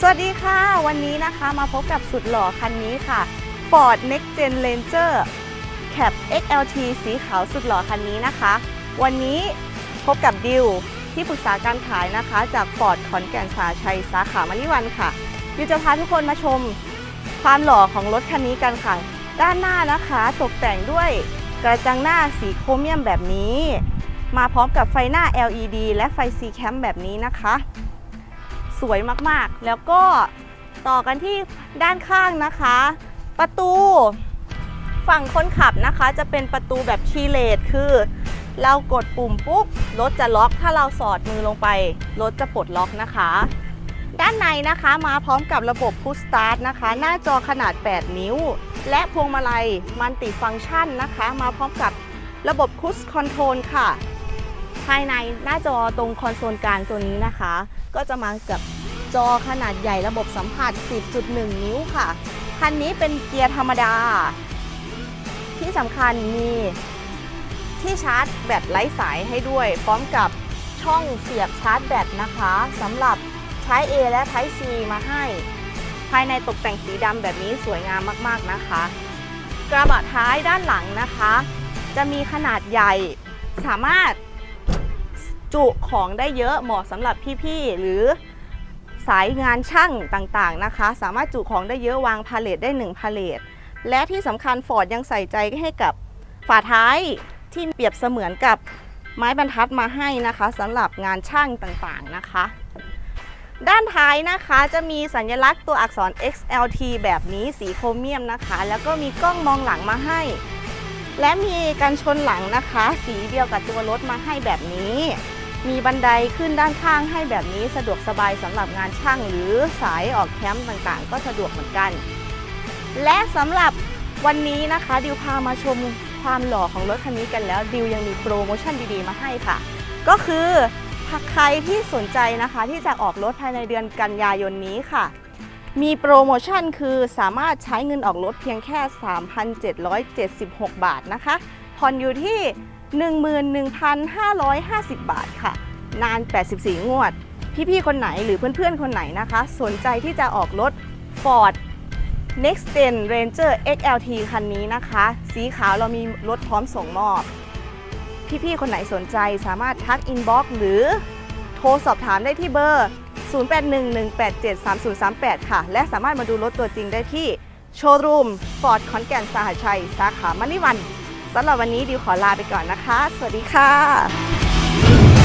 สวัสดีค่ะ วันนี้นะคะมาพบกับสุดหล่อคันนี้ค่ะ Ford Next Gen Ranger Cab XLT สีขาวสุดหล่อคันนี้นะคะ วันนี้พบกับดิวที่ปรึกษาการขายนะคะ จาก Ford ขอนแก่นสาชัยสาขามะลิวันค่ะดิวจะพาทุกคนมาชมความหล่อของรถคันนี้กันค่ะ ด้านหน้านะคะตกแต่งด้วยกระจังหน้าสีโครเมียมแบบนี้ มาพร้อมกับไฟหน้า LED และไฟ C cam แบบนี้นะคะ สวยมากๆ แล้วก็ต่อกันที่ด้านข้างนะคะ ประตูฝั่งคนขับนะคะจะเป็นประตูแบบชีเลตคือ เรากดปุ่มปุ๊บรถจะล็อก ถ้าเราสอดมือลงไป รถจะปลดล็อกนะคะ ด้านในนะคะมาพร้อมกับระบบ Push Start นะคะ หน้าจอขนาด 8 นิ้ว และพวงมาลัยมันติฟังก์ชันนะคะ มาพร้อมกับระบบ Cruise Control ค่ะ ภายในหน้าจอตรงคอนโซลกลางตัวนี้นะคะ ก็จะมากับจอขนาดใหญ่ระบบสัมผัส 10.1 นิ้วค่ะ คันนี้เป็นเกียร์ธรรมดา ที่สำคัญมีที่ชาร์จแบตไร้สายให้ด้วย พร้อมกับช่องเสียบชาร์จแบตนะคะสำหรับใช้ A และ Type C มาให้ ภายในตกแต่งสีดำแบบนี้สวยงามมากๆนะคะ กระบะท้ายด้านหลังนะคะ จะมีขนาดใหญ่สามารถ จุของได้เยอะเหมาะสำหรับพี่ๆหรือสายงานช่างต่างๆนะคะ สามารถจุของได้เยอะวางพาเลทได้1พาเลทและที่สำคัญฟอร์ดยังใส่ใจให้กับฝาท้ายที่เปรียบเสมือนกับไม้บรรทัดมาให้นะคะสำหรับงานช่างต่างๆนะคะ ด้านท้ายนะคะจะมีสัญลักษณ์ตัวอักษร XLT แบบนี้สีโครเมียมนะคะ แล้วก็มีกล้องมองหลังมาให้ และมีกันชนหลังนะคะ สีเดียวกับตัวรถมาให้แบบนี้ มีบันไดขึ้นด้านข้างให้แบบนี้สะดวกสบายสำหรับงานช่างหรือสายออกแคมป์ต่างๆ ก็สะดวกเหมือนกัน และสำหรับวันนี้นะคะดิวพามาชมความหล่อของรถคันนี้กันแล้วดิวยังมีโปรโมชั่นดีๆมาให้ค่ะ ก็คือหากใครที่สนใจนะคะที่จะออกรถภายในเดือนกันยายนนี้ค่ะ มีโปรโมชั่นคือสามารถใช้เงินออกรถเพียงแค่ 3,776 บาทนะคะผ่อนอยู่ที่ 11,550 บาทค่ะ นาน 84 งวด พี่ๆ คนไหนหรือเพื่อนๆ คนไหนนะคะ สนใจที่จะออกรถ Ford Next Gen Ranger XLT คันนี้นะคะ สีขาวเรามีรถพร้อมส่งมอบ พี่ๆ คนไหนสนใจสามารถทักอินบ็อกซ์หรือโทรสอบถามได้ที่เบอร์ 0811873038 ค่ะ และสามารถมาดูรถตัวจริงได้ที่โชว์รูมฟอร์ดขอนแก่นสหชัย สาขามะลิวัน สำหรับวันนี้ดิวขอลาไปก่อนนะคะ สวัสดีค่ะ